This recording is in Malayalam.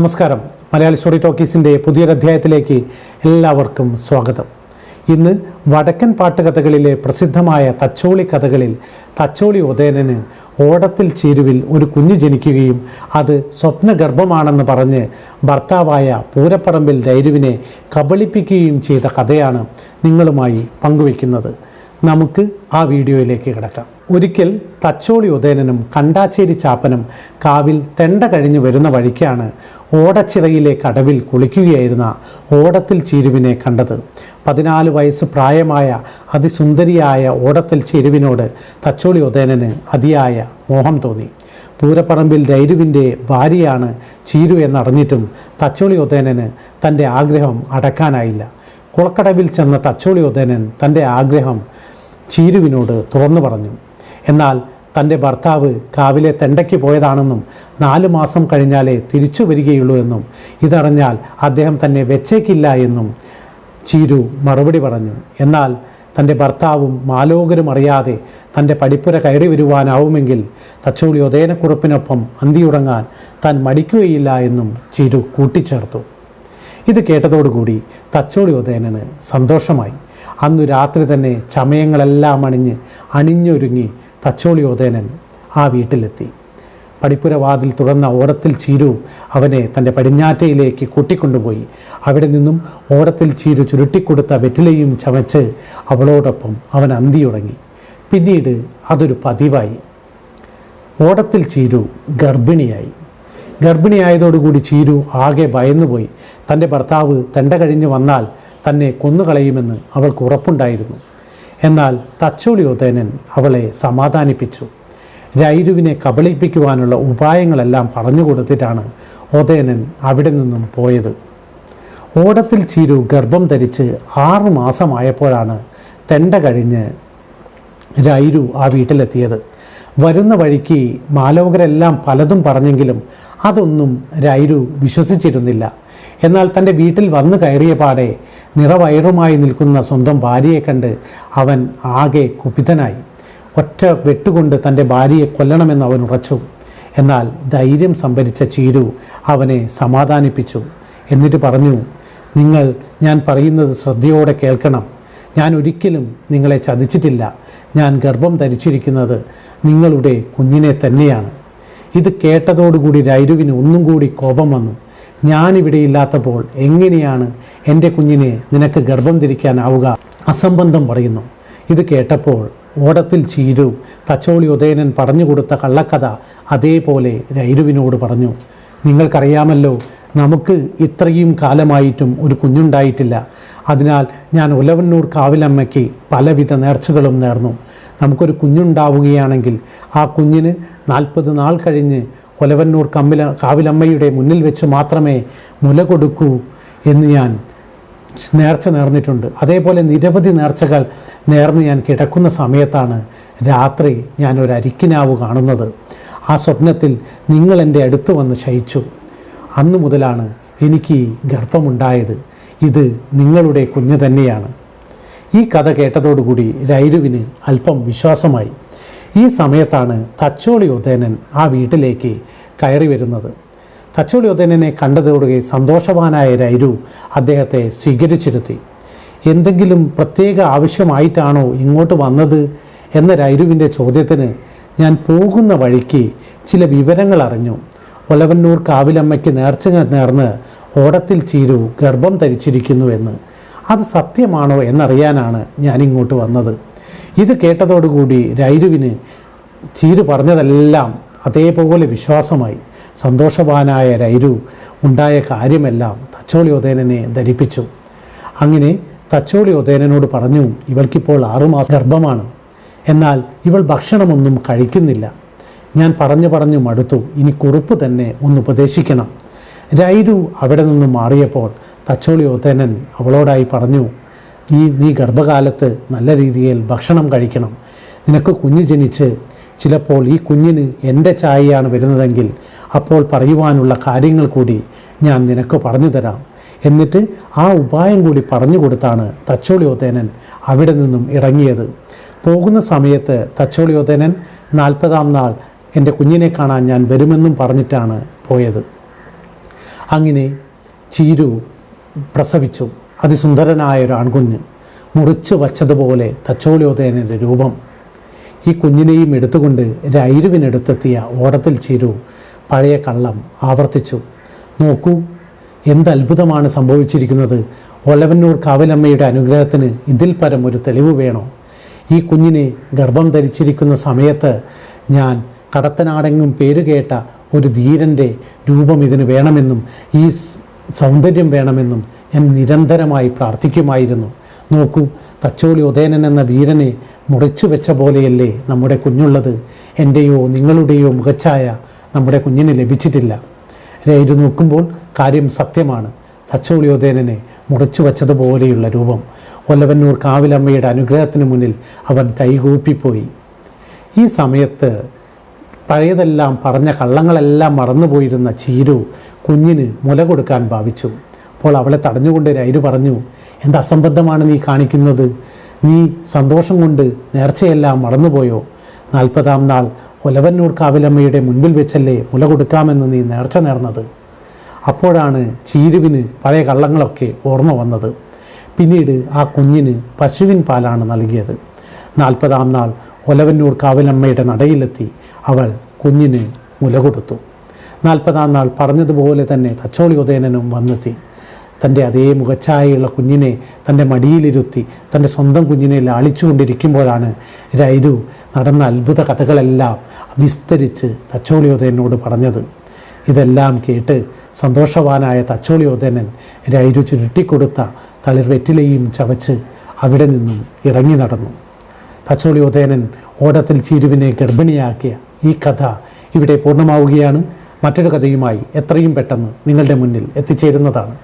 നമസ്കാരം. മലയാളി സ്റ്റോറി ടോക്കീസിന്റെ പുതിയൊരധ്യായത്തിലേക്ക് എല്ലാവർക്കും സ്വാഗതം. ഇന്ന് വടക്കൻ പാട്ടുകഥകളിലെ പ്രസിദ്ധമായ തച്ചോളി കഥകളിൽ തച്ചോളി ഉദയനന് ഓടത്തിൽ ചേരുവിൽ ഒരു കുഞ്ഞ് ജനിക്കുകയും അത് സ്വപ്നഗർഭമാണെന്ന് പറഞ്ഞ് ഭർത്താവായ പൂരപ്പറമ്പിൽ ധൈര്യവിനെ കബളിപ്പിക്കുകയും ചെയ്ത കഥയാണ് നിങ്ങളുമായി പങ്കുവയ്ക്കുന്നത്. നമുക്ക് ആ വീഡിയോയിലേക്ക് കിടക്കാം. ഒരിക്കൽ തച്ചോളി ഉദയനനും കണ്ടാച്ചേരി ചാപ്പനും കാവിൽ തെണ്ട കഴിഞ്ഞു വരുന്ന വഴിക്കാണ് ഓടച്ചിറയിലെ കടവിൽ കുളിക്കുകയായിരുന്ന ഓടത്തിൽ ചീരുവിനെ കണ്ടത്. പതിനാല് വയസ്സ് പ്രായമായ അതിസുന്ദരിയായ ഓടത്തിൽ ചീരുവിനോട് തച്ചോളി ഉദയനന് അതിയായ മോഹം തോന്നി. പൂരപ്പറമ്പിൽ രൈരുവിന്റെ ഭാര്യയാണ് ചീരു എന്നറിഞ്ഞിട്ടും തച്ചോളി ഉദയനന് തന്റെ ആഗ്രഹം അടക്കാനായില്ല. കുളക്കടവിൽ ചെന്ന തച്ചോളി ഉദയനൻ തന്റെ ആഗ്രഹം ചീരുവിനോട് തുറന്നു പറഞ്ഞു. എന്നാൽ തന്റെ ഭർത്താവ് കാവിലെ തെണ്ടയ്ക്ക് പോയതാണെന്നും നാല് മാസം കഴിഞ്ഞാലേ തിരിച്ചു വരികയുള്ളൂ എന്നും ഇതറിഞ്ഞാൽ അദ്ദേഹം തന്നെ വെച്ചേക്കില്ല എന്നും ചീരു മറുപടി പറഞ്ഞു. എന്നാൽ തന്റെ ഭർത്താവും മാലോകരും അറിയാതെ തന്റെ പടിപ്പുര കയറി വരുവാനാവുമെങ്കിൽ തച്ചോളി ഉദയനക്കുറുപ്പിനൊപ്പം അന്തിയുടങ്ങാൻ താൻ മടിക്കുകയില്ല എന്നും ചീരു കൂട്ടിച്ചേർത്തു. ഇത് കേട്ടതോടുകൂടി തച്ചോളി ഉദയനന് സന്തോഷമായി. അന്നു രാത്രി തന്നെ ചമയങ്ങളെല്ലാം അണിഞ്ഞ് അണിഞ്ഞൊരുങ്ങി തച്ചോളി ഉദയനൻ ആ വീട്ടിലെത്തി. പടിപ്പുരവാതിൽ തുറന്ന ഓടത്തിൽ ചീരു അവനെ തന്റെ പടിഞ്ഞാറ്റയിലേക്ക് കൂട്ടിക്കൊണ്ടുപോയി. അവിടെ നിന്നും ഓടത്തിൽ ചീരു ചുരുട്ടിക്കൊടുത്ത വെറ്റിലയും ചമച്ച് അവളോടൊപ്പം അവൻ അന്തിയുറങ്ങി. പിന്നീട് അതൊരു പതിവായി. ഓടത്തിൽ ചീരു ഗർഭിണിയായി. ഗർഭിണിയായതോടുകൂടി ചീരു ആകെ ഭയന്നുപോയി. തന്റെ ഭർത്താവ് തെണ്ട കഴിഞ്ഞ് വന്നാൽ തന്നെ കൊന്നുകളയുമെന്ന് അവൾക്ക് ഉറപ്പുണ്ടായിരുന്നു. എന്നാൽ തച്ചോളി ഉദയനൻ അവളെ സമാധാനിപ്പിച്ചു. രൈരുവിനെ കബളിപ്പിക്കുവാനുള്ള ഉപായങ്ങളെല്ലാം പറഞ്ഞു കൊടുത്തിട്ടാണ് ഉദയനൻ അവിടെ നിന്നും പോയത്. ഓടത്തിൽ ചീരു ഗർഭം ധരിച്ച് ആറു മാസമായപ്പോഴാണ് തെണ്ട കഴിഞ്ഞ് രൈരു ആ വീട്ടിലെത്തിയത്. വരുന്ന വഴിക്ക് മാലോകരെല്ലാം പലതും പറഞ്ഞെങ്കിലും അതൊന്നും രൈരു വിശ്വസിച്ചിരുന്നില്ല. എന്നാൽ തന്റെ വീട്ടിൽ വന്നു കയറിയ പാടെ നിറവയറുമായി നിൽക്കുന്ന സ്വന്തം ഭാര്യയെ കണ്ട് അവൻ ആകെ കുപിതനായി. ഒറ്റ വെട്ടുകൊണ്ട് തന്റെ ഭാര്യയെ കൊല്ലണമെന്ന് അവൻ ഉറച്ചു. എന്നാൽ ധൈര്യം സംഭരിച്ച ചീരു അവനെ സമാധാനിപ്പിച്ചു. എന്നിട്ട് പറഞ്ഞു നിങ്ങൾ ഞാൻ പറയുന്നത് ശ്രദ്ധയോടെ കേൾക്കണം. ഞാൻ ഒരിക്കലും നിങ്ങളെ ചതിച്ചിട്ടില്ല. ഞാൻ ഗർഭം ധരിച്ചിരിക്കുന്നത് നിങ്ങളുടെ കുഞ്ഞിനെ തന്നെയാണ്. ഇത് കേട്ടതോടുകൂടി രൈരുവിന് ഒന്നും കൂടി കോപം വന്നു. ഞാനിവിടെ ഇല്ലാത്തപ്പോൾ എങ്ങനെയാണ് എന്റെ കുഞ്ഞിനെ നിനക്ക് ഗർഭം ധരിക്കാനാവുക? അസംബന്ധം പറയുന്നു. ഇത് കേട്ടപ്പോൾ ഓടത്തിൽ ചീരു തച്ചോളി ഉദയനൻ പറഞ്ഞു കൊടുത്ത കള്ളക്കഥ അതേപോലെ രൈരുവിനോട് പറഞ്ഞു. നിങ്ങൾക്കറിയാമല്ലോ നമുക്ക് ഇത്രയും കാലമായിട്ടും ഒരു കുഞ്ഞുണ്ടായിട്ടില്ല. അതിനാൽ ഞാൻ ഉലവന്നൂർ കാവിലമ്മയ്ക്ക് പലവിധ നേർച്ചകളും നേർന്നു. നമുക്കൊരു കുഞ്ഞുണ്ടാവുകയാണെങ്കിൽ ആ കുഞ്ഞിന് നാൽപ്പത് നാൾ കഴിഞ്ഞ് ഒലവന്നൂർ കമ്മില കാവിലമ്മയുടെ മുന്നിൽ വെച്ച് മാത്രമേ മുല കൊടുക്കൂ എന്ന് ഞാൻ നേർച്ച നേർന്നിട്ടുണ്ട്. അതേപോലെ നിരവധി നേർച്ചകൾ നേർന്ന് ഞാൻ കിടക്കുന്ന സമയത്താണ് രാത്രി ഞാൻ ഒരു അരിക്കിനാവ് കാണുന്നത്. ആ സ്വപ്നത്തിൽ നിങ്ങൾ എന്റെ അടുത്ത് വന്ന് ശയിച്ചു. അന്നു മുതലാണ് എനിക്ക് ഗർഭമുണ്ടായത്. ഇത് നിങ്ങളുടെ കുഞ്ഞ് തന്നെയാണ്. ഈ കഥ കേട്ടതോടുകൂടി രൈരുവിന് അല്പം വിശ്വാസമായി. ഈ സമയത്താണ് തച്ചോളി ഉദയനൻ ആ വീട്ടിലേക്ക് കയറി വരുന്നത്. തച്ചോളി ഉദയനനെ കണ്ടതോടുകയും സന്തോഷവാനായ രൈരു അദ്ദേഹത്തെ സ്വീകരിച്ചിരുത്തി. എന്തെങ്കിലും പ്രത്യേക ആവശ്യമായിട്ടാണോ ഇങ്ങോട്ട് വന്നത് എന്ന രൈരുവിന്റെ ചോദ്യത്തിന് ഞാൻ പോകുന്ന വഴിക്ക് ചില വിവരങ്ങൾ അറിഞ്ഞു. ഒലവന്നൂർ കാവിലമ്മയ്ക്ക് നേർച്ച നേർന്ന് ഓടത്തിൽ ചീരു ഗർഭം ധരിച്ചിരിക്കുന്നു എന്ന്. അത് സത്യമാണോ എന്നറിയാനാണ് ഞാനിങ്ങോട്ട് വന്നത്. ഇത് കേട്ടതോടുകൂടി രൈരുവിന് ചീരു പറഞ്ഞതെല്ലാം അതേപോലെ വിശ്വാസമായി. സന്തോഷവാനായ രൈരു ഉണ്ടായ കാര്യമെല്ലാം ഉദയനെ ധരിപ്പിച്ചു. അങ്ങനെ തച്ചോളി ഉദയനോട് പറഞ്ഞു ഇവൾക്കിപ്പോൾ ആറുമാസം ഗർഭമാണ്. എന്നാൽ ഇവൾ ഭക്ഷണമൊന്നും കഴിക്കുന്നില്ല. ഞാൻ പറഞ്ഞു പറഞ്ഞു മടുത്തു. ഇനി കുറുപ്പ് തന്നെ ഒന്ന് ഉപദേശിക്കണം. രൈരു അവിടെ നിന്ന് മാറിയപ്പോൾ തച്ചോളി ഉദയനൻ അവളോടായി പറഞ്ഞു ഈ നീ ഗർഭകാലത്ത് നല്ല രീതിയിൽ ഭക്ഷണം കഴിക്കണം. നിനക്ക് കുഞ്ഞ് ജനിച്ച് ചിലപ്പോൾ ഈ കുഞ്ഞിന് എന്റെ ചായയാണ് വരുന്നതെങ്കിൽ അപ്പോൾ പറയുവാനുള്ള കാര്യങ്ങൾ കൂടി ഞാൻ നിനക്ക് പറഞ്ഞു തരാം. എന്നിട്ട് ആ ഉപായം കൂടി പറഞ്ഞു കൊടുത്താണ് തച്ചോളി അവിടെ നിന്നും ഇറങ്ങിയത്. പോകുന്ന സമയത്ത് തച്ചോളി ഉദയനൻ നാൽപ്പതാം നാൾ എന്റെ കുഞ്ഞിനെ കാണാൻ ഞാൻ വരുമെന്നും പറഞ്ഞിട്ടാണ് പോയത്. അങ്ങനെ ചീരു പ്രസവിച്ചു. അതിസുന്ദരനായ ഒരു ആൺകുഞ്ഞ് മുറിച്ചു വച്ചതുപോലെ തച്ചോളിയോദയനന്റെ രൂപം. ഈ കുഞ്ഞിനെയും എടുത്തുകൊണ്ട് രൈരുവിനടുത്തെത്തിയ ഓടത്തിൽ ചീരു പഴയ കള്ളം ആവർത്തിച്ചു. നോക്കൂ എന്ത് അത്ഭുതമാണ് സംഭവിച്ചിരിക്കുന്നത്? ഒലവന്നൂർ കാവലമ്മയുടെ അനുഗ്രഹത്തിന് ഇതിൽ പരം ഒരു തെളിവ് വേണോ? ഈ കുഞ്ഞിനെ ഗർഭം ധരിച്ചിരിക്കുന്ന സമയത്ത് ഞാൻ കടത്തനാടെങ്ങും പേരുകേട്ട ഒരു ധീരന്റെ രൂപം ഇതിന് വേണമെന്നും ഈ സൗന്ദര്യം വേണമെന്നും ഞാൻ നിരന്തരമായി പ്രാർത്ഥിക്കുമായിരുന്നു. നോക്കൂ തച്ചോളി ഉദയനൻ എന്ന വീരനെ മുറിച്ചു വെച്ച പോലെയല്ലേ നമ്മുടെ കുഞ്ഞുള്ളത്. എന്റെയോ നിങ്ങളുടെയോ മുഖച്ഛായ നമ്മുടെ കുഞ്ഞിന് ലഭിച്ചിട്ടില്ല. ഇത് നോക്കുമ്പോൾ കാര്യം സത്യമാണ്. തച്ചോളിയോദയനെ മുറിച്ചു വച്ചതുപോലെയുള്ള രൂപം. ഒലവന്നൂർ കാവിലമ്മയുടെ അനുഗ്രഹത്തിന് മുന്നിൽ അവൻ കൈകൂപ്പിപ്പോയി ഈ സമയത്ത് പഴയതെല്ലാം പറഞ്ഞ കള്ളങ്ങളെല്ലാം മറന്നുപോയിരുന്ന ചീരു കുഞ്ഞിന് മുല കൊടുക്കാൻ ഭാവിച്ചു. അപ്പോൾ അവളെ തടഞ്ഞുകൊണ്ട് രൈരു പറഞ്ഞു എന്ത് അസംബന്ധമാണ് നീ കാണിക്കുന്നത്? നീ സന്തോഷം കൊണ്ട് നേർച്ചയെല്ലാം മറന്നുപോയോ? നാൽപ്പതാം നാൾ ഒലവന്നൂർ കാവിലമ്മയുടെ മുൻപിൽ വെച്ചല്ലേ മുല കൊടുക്കാമെന്ന് നീ നേർച്ച നേർന്നത് അപ്പോഴാണ് ചീരുവിന് പഴയ കള്ളങ്ങളൊക്കെ ഓർമ്മ വന്നത്. പിന്നീട് ആ കുഞ്ഞിന് പശുവിൻ പാലാണ് നൽകിയത്. നാൽപ്പതാം നാൾ ഒലവന്നൂർ കാവിലമ്മയുടെ നടയിലെത്തി. അവൾ കുഞ്ഞിന് മുല കൊടുത്തു. നാൽപ്പതാം നാൾ പറഞ്ഞതുപോലെ തന്നെ തച്ചോളി ഉദയനനും വന്നെത്തി. തന്റെ അതേ മുഖച്ഛായയുള്ള കുഞ്ഞിനെ തന്റെ മടിയിലിരുത്തി തന്റെ സ്വന്തം കുഞ്ഞിനെ ലാളിച്ചുകൊണ്ടിരിക്കുമ്പോഴാണ് രൈരു നടന്ന അത്ഭുത കഥകളെല്ലാം വിസ്തരിച്ച് തച്ചോളിയോദയനോട് പറഞ്ഞത്. ഇതെല്ലാം കേട്ട് സന്തോഷവാനായ തച്ചോളിയോദനൻ രൈരു ചുരുട്ടിക്കൊടുത്ത തളിർവെറ്റിലയും ചവച്ച് അവിടെ നിന്നും ഇറങ്ങി നടന്നു. തച്ചോളിയോദയനൻ ഓടത്തിൽ ചീരുവിനെ ഗർഭിണിയാക്കിയ ഈ കഥ ഇവിടെ പൂർണമാവുകയാണ്. മറ്റൊരു കഥയുമായി എത്രയും പെട്ടെന്ന് നിങ്ങളുടെ മുന്നിൽ എത്തിച്ചേരുന്നതാണ്.